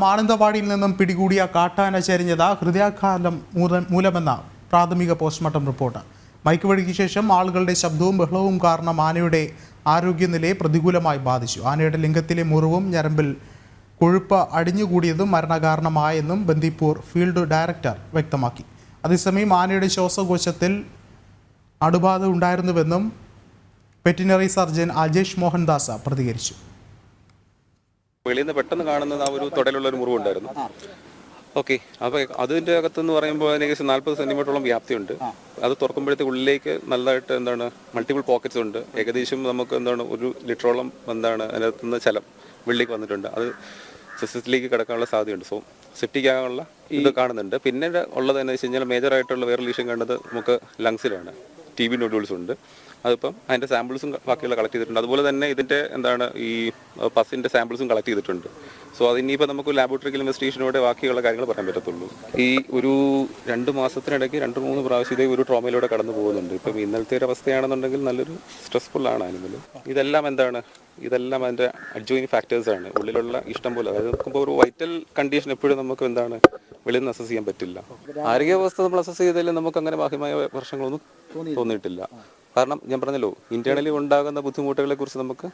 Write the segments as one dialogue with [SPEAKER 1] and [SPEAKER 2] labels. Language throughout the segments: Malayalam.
[SPEAKER 1] മാനന്തവാടിയിൽ നിന്നും പിടികൂടിയ കാട്ടാന ചരിഞ്ഞത് ഹൃദയാഘാതം മൂലമെന്ന പ്രാഥമിക പോസ്റ്റ്മോർട്ടം റിപ്പോർട്ട്. മയക്കുവഴിക്ക് ശേഷം ആളുകളുടെ ശബ്ദവും ബഹളവും കാരണം ആനയുടെ ആരോഗ്യനിലയെ പ്രതികൂലമായി ബാധിച്ചു. ആനയുടെ ലിംഗത്തിലെ മുറിവും ഞരമ്പിൽ കൊഴുപ്പ് അടിഞ്ഞുകൂടിയതും മരണകാരണമായെന്നും ബന്ദിപ്പൂർ ഫീൽഡ് ഡയറക്ടർ വ്യക്തമാക്കി. അതേസമയം ആനയുടെ ശ്വാസകോശത്തിൽ അണുബാധ ഉണ്ടായിരുന്നുവെന്നും വെറ്റിനറി സർജൻ അജേഷ് മോഹൻദാസ് പ്രതികരിച്ചു.
[SPEAKER 2] വെളിയിൽ നിന്ന് പെട്ടെന്ന് കാണുന്നത് ആ ഒരു തുടലുള്ള ഒരു മുറിവുണ്ടായിരുന്നു. ഓക്കെ. അപ്പോൾ അതിന്റെ അകത്തെന്ന് പറയുമ്പോൾ ഏകദേശം നാൽപ്പത് സെന്റിമീറ്ററോളം വ്യാപ്തിയുണ്ട്. അത് തുറക്കുമ്പോഴത്തേക്ക് ഉള്ളിലേക്ക് നല്ലതായിട്ട് എന്താണ് മൾട്ടിപ്പിൾ പോക്കറ്റ്സ് ഉണ്ട്. ഏകദേശം നമുക്ക് എന്താണ് ഒരു ലിറ്ററോളം എന്താണ് അതിനകത്തുനിന്ന് ചലം വെള്ളിലേക്ക് വന്നിട്ടുണ്ട്. അത് സിസ്റ്റത്തിലേക്ക് കിടക്കാനുള്ള സാധ്യതയുണ്ട്. സോ സിഫ്റ്റിക്കാനുള്ള ഇത് കാണുന്നുണ്ട്. പിന്നെ ഉള്ളത് എന്ന് വെച്ച് കഴിഞ്ഞാൽ മേജറായിട്ടുള്ള വേറെ ലീഷൻ കണ്ടത് നമുക്ക് ലങ്സിലാണ് ടി ബി നോഡ്യൂൾസ് ഉണ്ട്. അതിപ്പം അതിന്റെ സാമ്പിൾസും ബാക്കിയുള്ള കളക്ട് ചെയ്തിട്ടുണ്ട്. അതുപോലെ തന്നെ ഇതിന്റെ എന്താണ് ഈ പസിന്റെ സാമ്പിൾസും കളക്ട് ചെയ്തിട്ടുണ്ട്. സോ അത് ഇനിയിപ്പോൾ നമുക്ക് ലാബോറട്ടറിക്കൽ ഇൻവെസ്റ്റിഗേഷനോടെ ബാക്കിയുള്ള കാര്യങ്ങൾ പറയാൻ പറ്റത്തുള്ളൂ. ഈ ഒരു രണ്ട് മാസത്തിനിടയ്ക്ക് രണ്ട് മൂന്ന് പ്രാവശ്യം ഇതേ ഒരു ട്രോമയിലൂടെ കടന്നു പോകുന്നുണ്ട്. ഇപ്പം ഇന്നലത്തെ ഒരു അവസ്ഥയാണെന്നുണ്ടെങ്കിൽ നല്ലൊരു സ്ട്രെസ്ഫുൾ ആണ് ആനിമൽ ഇതെല്ലാം എന്താണ്? ഇതെല്ലാം അതിന്റെ അഡ്ജോയിൻ ഫാക്ടേഴ്സ് ആണ്. ഉള്ളിലുള്ള ഇഷ്ടം പോലെ അതായത് നോക്കുമ്പോൾ ഒരു വൈറ്റൽ കണ്ടീഷൻ എപ്പോഴും നമുക്ക് എന്താണ് വെളിയിൽ നിന്ന് അസസ് ചെയ്യാൻ പറ്റില്ല. ആരോഗ്യാവസ്ഥ നമ്മൾ അസസ് ചെയ്തതിൽ നമുക്ക് അങ്ങനെ ബാഹ്യമായ പ്രശ്നങ്ങളൊന്നും തോന്നിയിട്ടില്ല. കാരണം ഞാൻ പറഞ്ഞല്ലോ ഇന്റേണലി ഉണ്ടാകുന്ന ബുദ്ധിമുട്ടുകളെ കുറിച്ച് നമുക്ക്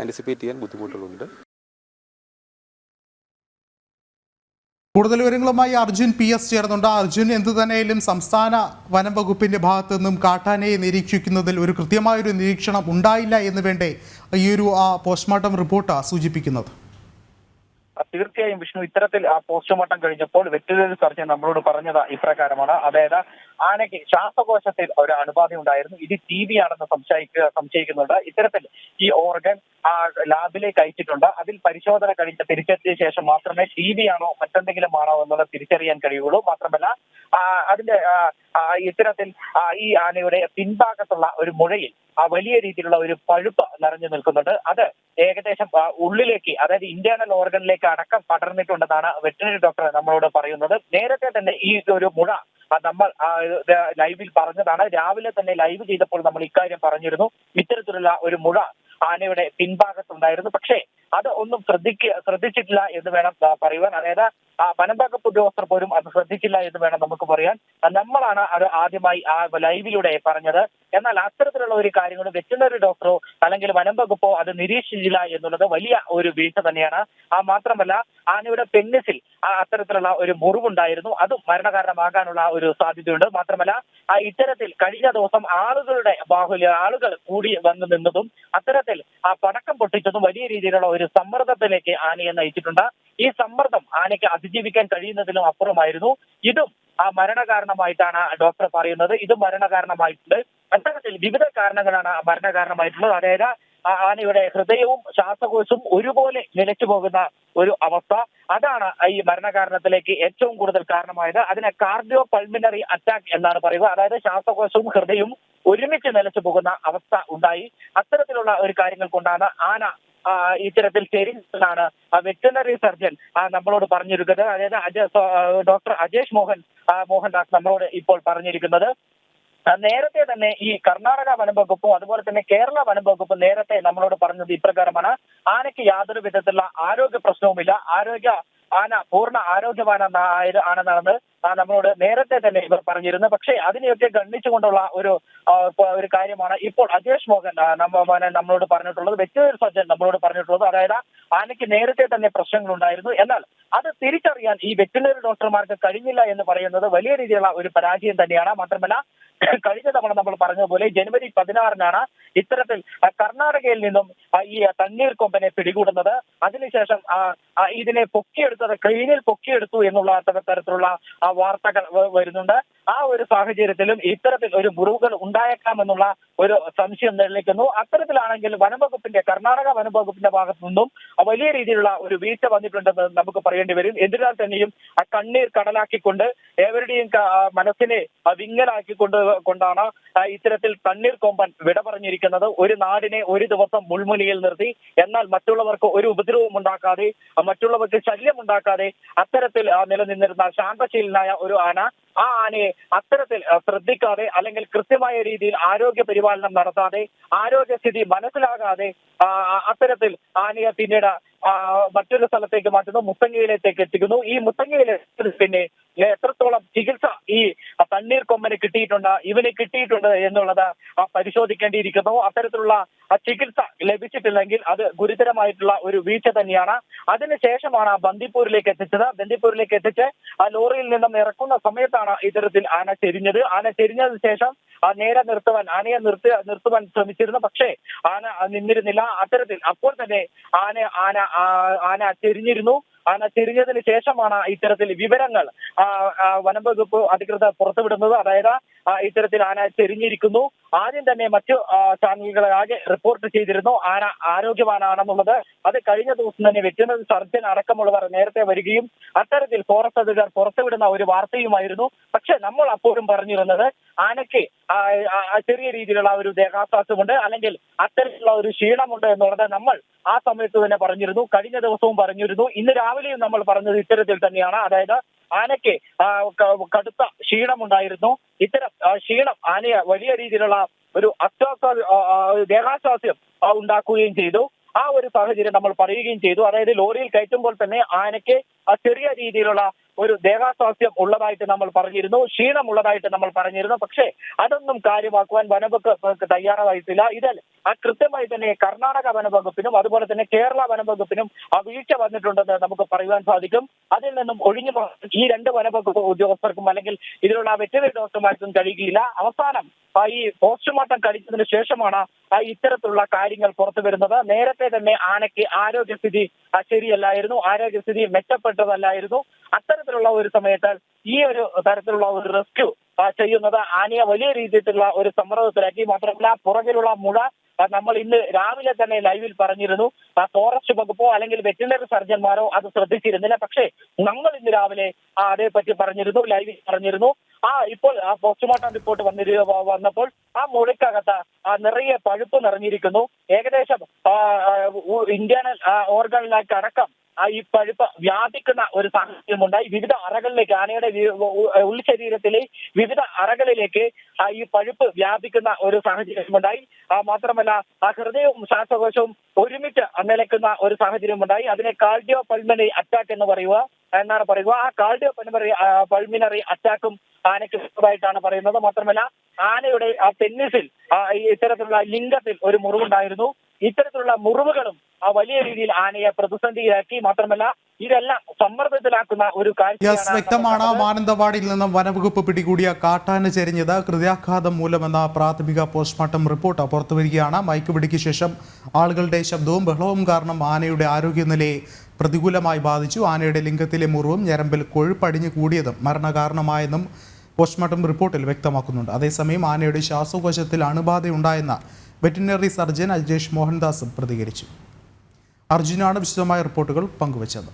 [SPEAKER 2] ആന്റിസിപ്പേറ്റ് ചെയ്യാൻ ബുദ്ധിമുട്ടുകളുണ്ട്.
[SPEAKER 1] കൂടുതൽ വിവരങ്ങളുമായി അർജുൻ പി എസ് ചേർന്നുണ്ട് അർജുൻ എന്തു തന്നെയായാലും സംസ്ഥാന വനം വകുപ്പിന്റെ ഭാഗത്തു നിന്നും കാട്ടാനയെ നിരീക്ഷിക്കുന്നതിൽ ഒരു കൃത്യമായൊരു നിരീക്ഷണം ഉണ്ടായില്ല എന്ന് വേണ്ടേ ഈ ഒരു ആ, പോസ്റ്റ്മോർട്ടം റിപ്പോർട്ട് സൂചിപ്പിക്കുന്നത്?
[SPEAKER 3] തീർച്ചയായും വിഷ്ണു ഇത്തരത്തിൽ ആ പോസ്റ്റ്മോർട്ടം കഴിഞ്ഞപ്പോൾ വെറ്റിനറി സർജൻ നമ്മളോട് പറഞ്ഞത് ഇപ്രകാരമാണ്. അതായത് ആനയ്ക്ക് ശ്വാസകോശത്തിൽ ഒരു അണുബാധ ഉണ്ടായിരുന്നു. ഇത് ടി ബി ആണെന്ന് സംശയിക്കുക സംശയിക്കുന്നുണ്ട്. ഇത്തരത്തിൽ ഈ ഓർഗൻ ആ ലാബിലേക്ക് അയച്ചിട്ടുണ്ട് അതിൽ പരിശോധന കഴിഞ്ഞ തിരിച്ചെത്തിയ ശേഷം മാത്രമേ ടി ബി ആണോ മറ്റെന്തെങ്കിലും ആണോ എന്നുള്ളത് തിരിച്ചറിയാൻ കഴിയുള്ളൂ. മാത്രമല്ല അതിന്റെ ഇത്തരത്തിൽ ഈ ആനയുടെ പിൻഭാഗത്തുള്ള ഒരു മുഴയിൽ ആ വലിയ രീതിയിലുള്ള ഒരു പഴുപ്പ് നിറഞ്ഞു നിൽക്കുന്നുണ്ട്. അത് ഏകദേശം ഉള്ളിലേക്ക് അതായത് ഇന്റേണൽ ഓർഗനിലേക്ക് അടക്കം പടർന്നിട്ടുണ്ടെന്നാണ് വെറ്റിനറി ഡോക്ടർ നമ്മളോട് പറയുന്നത്. നേരത്തെ തന്നെ ഈ ഒരു മുഴ നമ്മൾ ലൈവിൽ പറഞ്ഞതാണ്. രാവിലെ തന്നെ ലൈവ് ചെയ്തപ്പോൾ നമ്മൾ ഇക്കാര്യം പറഞ്ഞിരുന്നു. ഇത്തരത്തിലുള്ള ഒരു മുഴ ആനയുടെ പിൻഭാഗത്തുണ്ടായിരുന്നു. പക്ഷേ അത് ഒന്നും ശ്രദ്ധിക്ക ശ്രദ്ധിച്ചിട്ടില്ല എന്ന് വേണം പറയുവാൻ. അതായത് ആ വനംവകുപ്പ് ഉദ്യോഗസ്ഥർ പോലും അത് ശ്രദ്ധിച്ചില്ല എന്ന് വേണം നമുക്ക് പറയാൻ. നമ്മളാണ് അത് ആദ്യമായി ആ ലൈവിലൂടെ പറഞ്ഞത്. എന്നാൽ അത്തരത്തിലുള്ള ഒരു കാര്യങ്ങൾ വെറ്റിനറി ഡോക്ടറോ അല്ലെങ്കിൽ വനം വകുപ്പോ അത് നിരീക്ഷിച്ചില്ല എന്നുള്ളത് വലിയ ഒരു വീഴ്ച തന്നെയാണ്. ആ മാത്രമല്ല ആനയുടെ പെന്നിസിൽ അത്തരത്തിലുള്ള ഒരു മുറിവുണ്ടായിരുന്നു. അതും മരണകാരണമാകാനുള്ള ഒരു സാധ്യതയുണ്ട്. മാത്രമല്ല ആ ഇത്തരത്തിൽ കഴിഞ്ഞ ദിവസം ആളുകളുടെ ബാഹുല്യ ആളുകൾ കൂടി വന്നു നിന്നതും അത്തരത്തിൽ ആ പടക്കം പൊട്ടിച്ചതും വലിയ രീതിയിലുള്ള ഒരു സമ്മർദ്ദത്തിലേക്ക് ആനയെ നയിച്ചിട്ടുണ്ട്. ഈ സമ്മർദ്ദം ആനയ്ക്ക് അതിജീവിക്കാൻ കഴിയുന്നതിലും അപ്പുറമായിരുന്നു. ഇതും ആ മരണകാരണമായിട്ടാണ് ഡോക്ടർ പറയുന്നത്. ഇത് മരണകാരണമായിട്ടുണ്ട്. അത്തരത്തിൽ വിവിധ കാരണങ്ങളാണ് മരണകാരണമായിട്ടുള്ളത്. അതായത് ആനയുടെ ഹൃദയവും ശ്വാസകോശവും ഒരുപോലെ നിലച്ചു പോകുന്ന ഒരു അവസ്ഥ. അതാണ് ഈ മരണകാരണത്തിലേക്ക് ഏറ്റവും കൂടുതൽ കാരണമായത്. അതിനെ കാർഡിയോ പൾമിനറി അറ്റാക്ക് എന്നാണ് പറയുക. അതായത് ശ്വാസകോശവും ഹൃദയവും ഒരുമിച്ച് നിലച്ചു പോകുന്ന അവസ്ഥ ഉണ്ടായി. അത്തരത്തിലുള്ള ഒരു കാര്യങ്ങൾ കൊണ്ടാണ് ആന ഇത്തരത്തിൽ ചേരുന്നതാണ് വെറ്റിനറി സർജൻ നമ്മളോട് പറഞ്ഞിരിക്കുന്നത്. അതായത് അജ- ഡോക്ടർ അജേഷ് മോഹൻ മോഹൻദാസ് നമ്മളോട് ഇപ്പോൾ പറഞ്ഞിരിക്കുന്നത്. നേരത്തെ തന്നെ ഈ കർണാടക വനം വകുപ്പും അതുപോലെ തന്നെ കേരള വനം വകുപ്പും നേരത്തെ നമ്മളോട് പറഞ്ഞത് ഇപ്രകാരമാണ്. ആനയ്ക്ക് യാതൊരു വിധത്തിലുള്ള ആരോഗ്യ പ്രശ്നവുമില്ല. ആരോഗ്യ ആന പൂർണ ആരോഗ്യവാന ആണെന്നാണ് നമ്മളോട് നേരത്തെ തന്നെ ഇവർ പറഞ്ഞിരുന്നു പക്ഷേ അതിനെയൊക്കെ ഗണ്ണിച്ചുകൊണ്ടുള്ള ഒരു ഒരു കാര്യമാണ് ഇപ്പോൾ അജേഷ് മോഹൻ നമ്മളോട് പറഞ്ഞിട്ടുള്ളത് വെറ്റിനറി സർജൻ നമ്മളോട് പറഞ്ഞിട്ടുള്ളത്. അതായത് ആനയ്ക്ക് നേരത്തെ തന്നെ പ്രശ്നങ്ങൾ ഉണ്ടായിരുന്നു എന്നാൽ അത് തിരിച്ചറിയാൻ ഈ വെറ്റിനറി ഡോക്ടർമാർക്ക് കഴിഞ്ഞില്ല എന്ന് പറയുന്നത് വലിയ രീതിയിലുള്ള ഒരു പരാജയം തന്നെയാണ്. മാത്രമല്ല കഴിഞ്ഞ തവണ നമ്മൾ പറഞ്ഞതുപോലെ ജനുവരി പതിനാറിനാണ് ഇത്തരത്തിൽ കർണാടകയിൽ നിന്നും ഈ തണ്ണീർ കൊമ്പനെ പിടികൂടുന്നത്. അതിനുശേഷം ഇതിനെ പൊക്കിയെടുത്തത് ക്രെയിനിൽ പൊക്കിയെടുത്തു എന്നുള്ള തര- തരത്തിലുള്ള വാർത്തകൾ വരുന്നുണ്ട്. ആ ഒരു സാഹചര്യത്തിലും ഇത്തരത്തിൽ ഒരു മുറിവുകൾ ഉണ്ടായേക്കാമെന്നുള്ള ഒരു സംശയം നിലനിൽക്കുന്നു. അത്തരത്തിലാണെങ്കിൽ വനംവകുപ്പിന്റെ കർണാടക വനംവകുപ്പിന്റെ ഭാഗത്തു നിന്നും വലിയ രീതിയിലുള്ള ഒരു വീഴ്ച വന്നിട്ടുണ്ടെന്ന് നമുക്ക് പറയേണ്ടി വരും. എന്നിരുന്നാൽ തന്നെയും ആ കണ്ണീർ കടലാക്കിക്കൊണ്ട് ഏവരുടെയും മനസ്സിനെ വിങ്ങലാക്കിക്കൊണ്ട് കൊണ്ടാണ് ഇത്തരത്തിൽ തണ്ണീർ കൊമ്പൻ വിട പറഞ്ഞിരിക്കുന്നത്. ഒരു നാടിനെ ഒരു ദിവസം മുൾമുനയിൽ നിർത്തി എന്നാൽ മറ്റുള്ളവർക്ക് ഒരു ഉപദ്രവം ഉണ്ടാക്കാതെ മറ്റുള്ളവർക്ക് ശല്യം ഉണ്ടാക്കാതെ അത്തരത്തിൽ നിലനിന്നിരുന്ന ശാന്തശീലനായ ഒരു ആന ആ ആനയെ അത്തരത്തിൽ ശ്രദ്ധിക്കാതെ അല്ലെങ്കിൽ കൃത്യമായ രീതിയിൽ ആരോഗ്യ പരിപാലനം നടത്താതെ ആരോഗ്യസ്ഥിതി മനസ്സിലാകാതെ അത്തരത്തിൽ ആനയെ പിന്നീട് മറ്റൊരു സ്ഥലത്തേക്ക് മാറ്റുന്നു. മുത്തങ്ങയിലേക്ക് എത്തിക്കുന്നു. ഈ മുത്തങ്ങയിലെ പിന്നെ എത്രത്തോളം ചികിത്സ ഈ തണ്ണീർ കൊമ്പന് കിട്ടിയിട്ടുണ്ട് ഇവന് കിട്ടിയിട്ടുണ്ട് എന്നുള്ളത് പരിശോധിക്കേണ്ടിയിരിക്കുന്നു. അത്തരത്തിലുള്ള ചികിത്സ ലഭിച്ചിട്ടില്ലെങ്കിൽ അത് ഗുരുതരമായിട്ടുള്ള ഒരു വീഴ്ച തന്നെയാണ്. അതിനുശേഷമാണ് ബന്ദിപ്പൂരിലേക്ക് എത്തിച്ചത്. ബന്ദിപ്പൂരിലേക്ക് എത്തിച്ച് ആ ലോറിയിൽ നിന്നും ഇറക്കുന്ന സമയത്താണ് ഇത്തരത്തിൽ ആന ചെരിഞ്ഞത്. ആന ചെരിഞ്ഞതിന് ശേഷം ആ നേരെ നിർത്തുവാൻ ആനയെ നിർത്തി നിർത്തുവാൻ ശ്രമിച്ചിരുന്നു പക്ഷേ ആന നിന്നിരുന്നില്ല. അത്തരത്തിൽ അപ്പോൾ തന്നെ ആന ആന ആന ചെരിഞ്ഞിരുന്നു ആന ചെരിഞ്ഞതിന് ശേഷമാണ് ഇത്തരത്തിൽ വിവരങ്ങൾ വനം വകുപ്പ് അധികൃതർ പുറത്തുവിടുന്നത്. അതായത് ഇത്തരത്തിൽ ആന ചെരിഞ്ഞിരിക്കുന്നു. ആദ്യം തന്നെ മറ്റു ചാനലുകളാകെ റിപ്പോർട്ട് ചെയ്തിരുന്നു. ആന ആരോഗ്യവാനാണെന്നുള്ളത്. അത് കഴിഞ്ഞ ദിവസം തന്നെ വെറ്റിനറി സർജൻ അടക്കമുള്ളവർ നേരത്തെ വരികയും അത്തരത്തിൽ ഫോറസ്റ്റ് അധികൃതർ പുറത്തുവിടുന്ന ഒരു വാർത്തയുമായിരുന്നു. പക്ഷെ നമ്മൾ അപ്പോഴും പറഞ്ഞിരുന്നത് ആനയ്ക്ക് ചെറിയ രീതിയിലുള്ള ഒരു ദേഹാസ്വാസമുണ്ട്. അല്ലെങ്കിൽ അത്തരത്തിലുള്ള ഒരു ക്ഷീണമുണ്ട് എന്നുള്ളത് നമ്മൾ ആ സമയത്ത് തന്നെ പറഞ്ഞിരുന്നു. കഴിഞ്ഞ ദിവസവും പറഞ്ഞിരുന്നു. ഇന്ന് രാവിലെയും നമ്മൾ പറഞ്ഞത് ഇത്തരത്തിൽ തന്നെയാണ്. അതായത് ആനയ്ക്ക് കടുത്ത ക്ഷീണമുണ്ടായിരുന്നു. ഇത്തരം ക്ഷീണം ആനയെ വലിയ രീതിയിലുള്ള ഒരു അത്യാസ ദേഹാസ്വാസ്യം ഉണ്ടാക്കുകയും ചെയ്തു. ആ ഒരു സാഹചര്യം നമ്മൾ പറയുകയും ചെയ്തു. അതായത് ലോറിയിൽ കയറ്റുമ്പോൾ തന്നെ ആനയ്ക്ക് ചെറിയ രീതിയിലുള്ള ഒരു ദേഹാസ്വാസ്യം ഉള്ളതായിട്ട് നമ്മൾ പറഞ്ഞിരുന്നു ക്ഷീണം ഉള്ളതായിട്ട് നമ്മൾ പറഞ്ഞിരുന്നു. പക്ഷേ അതൊന്നും കാര്യമാക്കുവാൻ വനവകുപ്പ് തയ്യാറായിട്ടില്ല. ഇതിൽ ആ കൃത്യമായി തന്നെ കർണാടക വനവകുപ്പിനും അതുപോലെ തന്നെ കേരള വനവകുപ്പിനും ആ വീഴ്ച വന്നിട്ടുണ്ടെന്ന് നമുക്ക് പറയുവാൻ സാധിക്കും. അതിൽ നിന്നും ഒഴിഞ്ഞു ഈ രണ്ട് വനവകുപ്പ് ഉദ്യോഗസ്ഥർക്കും അല്ലെങ്കിൽ ഇതിലുള്ള വെറ്ററിനറി ഡോക്ടർമാർക്കും കഴിയുകയില്ല അവസാനം ഈ പോസ്റ്റ്മോർട്ടം കഴിച്ചതിന് ശേഷമാണ് ഇത്തരത്തിലുള്ള കാര്യങ്ങൾ പുറത്തു വരുന്നത് നേരത്തെ തന്നെ ആനയ്ക്ക് ആരോഗ്യസ്ഥിതി ശരിയല്ലായിരുന്നു. ആരോഗ്യസ്ഥിതി മെച്ചപ്പെട്ടതല്ലായിരുന്നു അത്തരത്തിലുള്ള ഒരു സമയത്ത് ഈ ഒരു തരത്തിലുള്ള ഒരു റെസ്ക്യൂ ചെയ്യുന്നത് ആനയെ വലിയ രീതിയിലുള്ള ഒരു സമ്മർദ്ദത്തിലാക്കി. മാത്രമല്ല പുറകിലുള്ള മുഴ നമ്മൾ ഇന്ന് രാവിലെ തന്നെ ലൈവിൽ പറഞ്ഞിരുന്നു. ഫോറസ്റ്റ് വകുപ്പോ അല്ലെങ്കിൽ വെറ്റിനറി സർജന്മാരോ അത് ശ്രദ്ധിച്ചിരുന്നില്ല. പക്ഷേ നമ്മൾ ഇന്ന് രാവിലെ അതേപ്പറ്റി പറഞ്ഞിരുന്നു ലൈവിൽ പറഞ്ഞിരുന്നു. ആ ഇപ്പോൾ ആ പോസ്റ്റ്മോർട്ടം റിപ്പോർട്ട് വന്നിരു വന്നപ്പോൾ ആ മുഴക്കകത്ത് ആ നിറയെ പഴുപ്പ് നിറഞ്ഞിരിക്കുന്നു. ഏകദേശം ഇന്ത്യൻ ഓർഗനിലേക്ക് അടക്കം ഈ പഴുപ്പ് വ്യാപിക്കുന്ന ഒരു സാഹചര്യം സാഹചര്യമുണ്ടായി. വിവിധ അറകളിലേക്ക് ആനയുടെ ഉൾശരീരത്തിലെ വിവിധ അറകളിലേക്ക് ഈ പഴുപ്പ് വ്യാപിക്കുന്ന ഒരു സാഹചര്യമുണ്ടായി. ആ മാത്രമല്ല ആ ഹൃദയവും ശ്വാസകോശവും ഒരുമിച്ച് നിലക്കുന്ന ഒരു സാഹചര്യം ഉണ്ടായി അതിനെ കാർഡിയോ പൾമണറി അറ്റാക്ക് എന്ന് പറയുക എന്നാണ് പറയുക. ആ കാർഡിയോ പൾമണറി പൾമിനറി അറ്റാക്കും ആനയ്ക്ക് ഉള്ളതായിട്ടാണ് പറയുന്നത്. മാത്രമല്ല ആനയുടെ ആ ടെന്നിസിൽ ഇത്തരത്തിലുള്ള ലിംഗത്തിൽ ഒരു മുറിവുണ്ടായിരുന്നു. ഇത്തരത്തിലുള്ള മുറിവുകളും വലിയ രീതിയിൽ ആനയെ പ്രതിസന്ധിയിലാക്കി മാത്രമല്ല ഇതെല്ലാം സമ്മർദ്ദത്തിലാക്കുന്ന ഒരു കാഴ്ച
[SPEAKER 1] വ്യക്തമാണ്. മാനന്തവാടിയിൽ നിന്നും വനവകുപ്പ് പിടികൂടിയ കാട്ടാന ചെരിഞ്ഞത് ഹൃദയാഘാതം മൂലമെന്ന പ്രാഥമിക പോസ്റ്റ്മോർട്ടം റിപ്പോർട്ട് പുറത്തുവരികയാണ് മയക്കുപിടിക്ക് ശേഷം ആളുകളുടെ ശബ്ദവും ബഹളവും കാരണം ആനയുടെ ആരോഗ്യനിലയെ പ്രതികൂലമായി ബാധിച്ചു. ആനയുടെ ലിംഗത്തിലെ മുറിവും ഞരമ്പിൽ കൊഴുപ്പടിഞ്ഞു കൂടിയതും മരണകാരണമായെന്നും പോസ്റ്റ്മോർട്ടം റിപ്പോർട്ടിൽ വ്യക്തമാക്കുന്നുണ്ട്. അതേസമയം ആനയുടെ ശ്വാസകോശത്തിൽ അണുബാധയുണ്ടായെന്ന വെറ്റിനറി സർജൻ അജേഷ് മോഹൻദാസും പ്രതികരിച്ചു. അർജുനാണ് വിശദമായ റിപ്പോർട്ടുകൾ പങ്കുവച്ചത്.